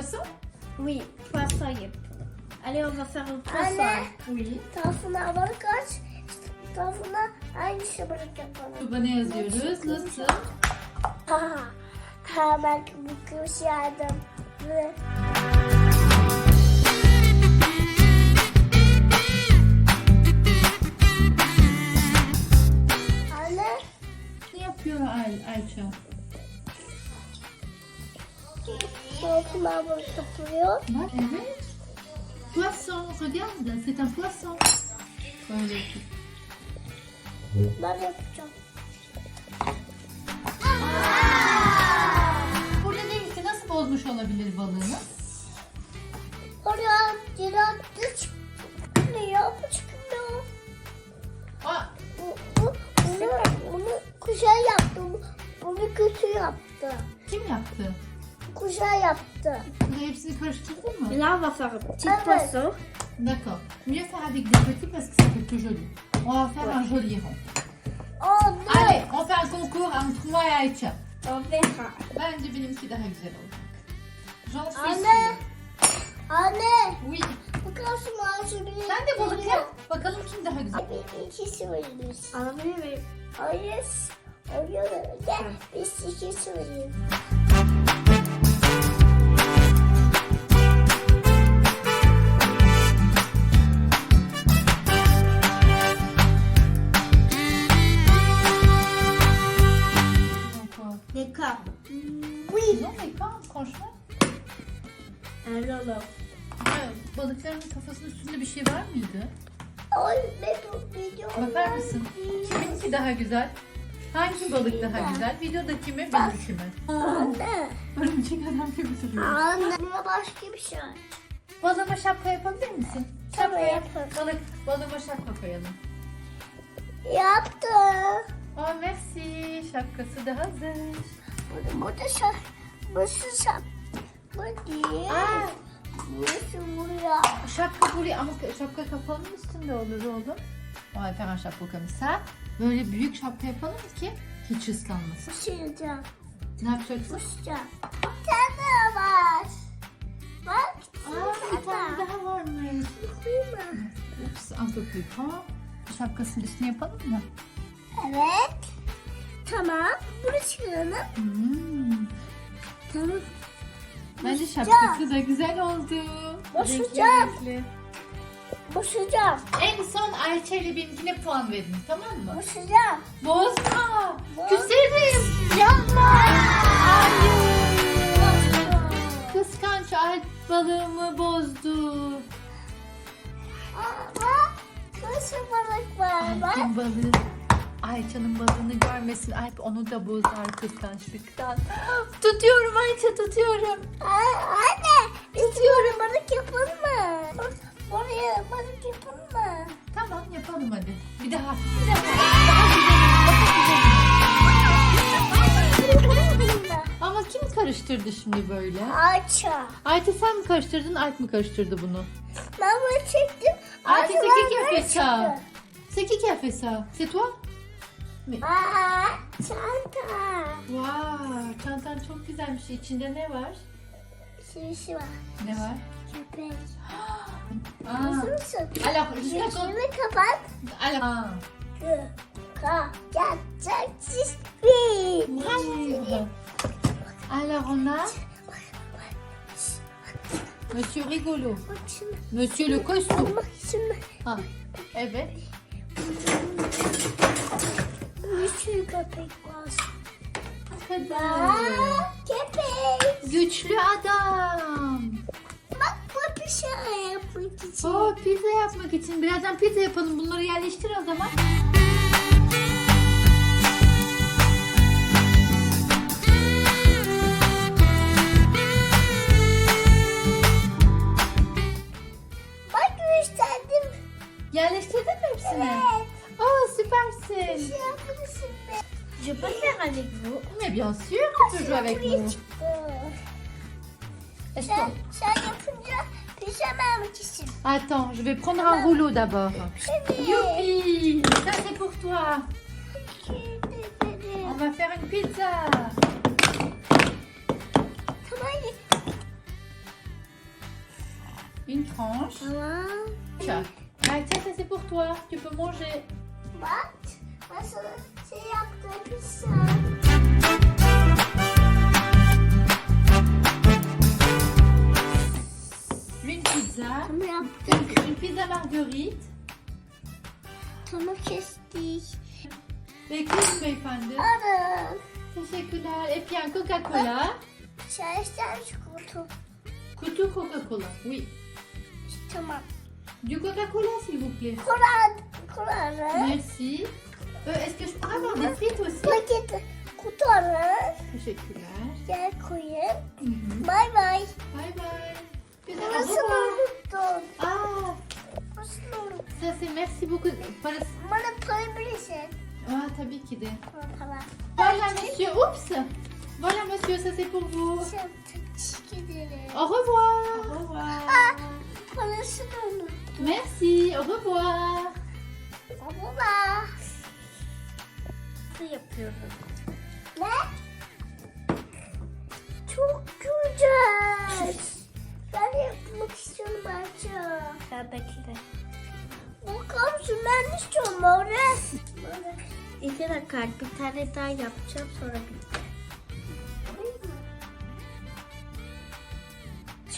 poisson Oui, poisson yap. Allez, on va faire un poisson. Anne. Oui. Tarafına balık aç. Tarafına aynısı balık yapalım. Tuba ne yazıyoruz? Nasıl? Ha, ha ben bu kız yardım. Ve Anne, Ne yapıyor Ay Ayça? Evet. Poisson, regarde, c'est un poisson. Yapacağım. Burada değilse nasıl bozmuş olabilir balığını? Oraya yarattı çıkmıyor. Bu çıkmıyor. Aa, Bu, bu, bunu, bunu kuşa yaptı. Bu- Bunu kötü yaptı. kim yaptı? Kuşa yaptı. Burada hepsini karıştırdın mı? Et là, on va faire un petit Ah ouais. poisson. D'accord. Mieux faire avec des petits parce que ça fait plus joli. On va faire un joli rond. Anne. Allez, on fait un concours entre moi et Ayça. On verra. Bence benimki daha güzel olacak. J'en suis Anne. sûre. Anne. Oui. Kalsın ağacı bir. Sen de balık yap. Bakalım kim daha güzel. Abi ikisi veririz. Alabilir miyim? Hayır. Hayır. Gel. Biz ikisi veririz. D'accord. D'accord. Oui. Non mais pas franchement. Alors. Ha, balıkların kafasının üstünde bir şey var mıydı? Ay ne bu video. Bakar mısın? Kiminki daha güzel? Hangi balık daha güzel? Videodaki mi, benimki mi? Anne. Örümcek adam gibi duruyor. Anne. Buna başka bir şey. Balığıma şapka yapabilir misin? Tabii Şapka yap. yaparım. Balık, balığıma şapka koyalım. Yaptı. Oh merci. Şapkası da hazır. Burada, burada şap. Burası şap. Bu değil. Aa, Burası buraya. şapka buraya ama şapka kafanın üstünde olur oğlum. On va faire un chapeau comme ça. Böyle büyük şapka yapalım ki hiç ıslanmasın. Uçuracağım. Ne yapacaksın? Uçacağım. Bir tane daha var. Bak. Aa, bir tane daha varmış. Ups, un peu plus grand. Şapkasının üstüne yapalım mı? Evet. Tamam. Burası çıkaralım. Hmm. Tamam. Bence şapkası da güzel oldu. Renkli. Boşacağım. En son Ayça ile benimkine puan verin tamam mı? Boşacağım. Bozma. Boz- Küserim. Yapma. Kıskanç Alp balığımı bozdu. Ama kısa balık var. Bak. Alp'in balığı. Ayça'nın balığını görmesin. Alp onu da bozar kıskançlıktan. Tutuyorum Ayça tutuyorum. Aa, Anne. Tutuyorum. Balık yapalım mı? Buraya balık yapalım mı? Tamam yapalım hadi. Bir daha. Bir daha. Daha güzel. Ama kim karıştırdı şimdi böyle? Aça. Ayça sen mi karıştırdın, Alp mi karıştırdı bunu? Ben bunu çektim. Ağzı c'est qui qui a fait ça? C'est qui qui a fait ça? C'est toi? Aa, çanta. Wow, çantan çok güzelmiş. İçinde ne var? Şişi var. Ne var? Köpek. Aa. Nasıl mısın? Alors, jusqu'à quand? Gözünü kapat. Alors. Aa. Kaçacaksın. Bravo. Alors on a Monsieur Rigolo, Monsieur le costaud. Ha, evet. Bir sürü köpek var. Aa, köpek. Güçlü adam. Bak bu şey yapmak için. Oh, pizza yapmak için. Birazdan pizza yapalım. Bunları yerleştir o zaman. Que tu joues avec Buraya nous. çıktı. Est-ce Sen, que- sen yapınca pijama için. Attends, je vais prendre un rouleau d'abord. Şimdi. Youpi Ça c'est pour toi. On va faire une pizza. Tamam. tranche. Tamam. Tiens, Ah, tiens, ça c'est pour toi. Tu peux manger. Bak. Ben sana şey yaptım. Pizza. Marguerite. Tamam kestik. Bekliyoruz beyefendi. Alın. Teşekkürler. Et puis un Coca-Cola. Çay ister çikolata. Couteau Coca-Cola. Oui. Tamam. Du Coca-Cola, s'il vous plaît. Kola. Kola. Merci. Euh, Est-ce que je pourrais avoir des frites aussi? Paket kutu alın. Teşekkürler. Gel. Mhm. Bay bay. Bye bye. Tabii ki de. Voilà, monsieur. Oups. Voilà, monsieur, ça c'est pour vous. Au revoir. Au revoir. Merci. Au revoir. Nasıl yapıyorum? Ne? Çok güzel. Ben yapmak istiyorum bence. Ya bekle. Bakar mısın? Ben istiyorum oraya. İki dakika bir tane daha yapacağım sonra bitti.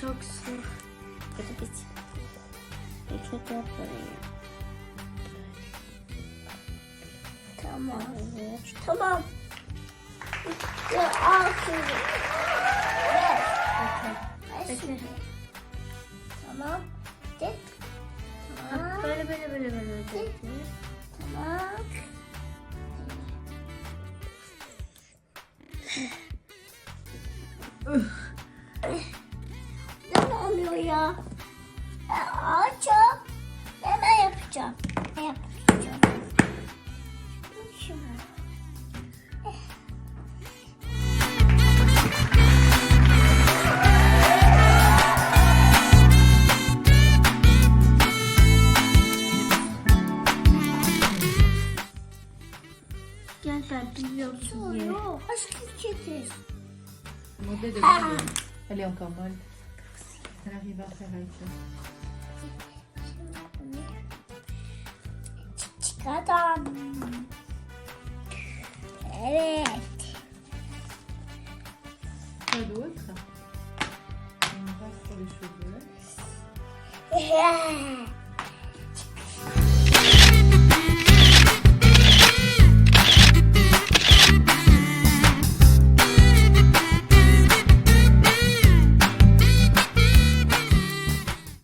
Çok zor. Hadi bit. Gel buraya. Tamam. Tamam. Ya, al şunu. Bekle. Tamam. Tamam. Böyle böyle böyle böyle. Tamam. Yapacağım. Ne yapacağım? Gel ben biliyorum Ne diye. Başka kedi. Modèle de. Elle est encore adam. Evet. Quoi d'autre On va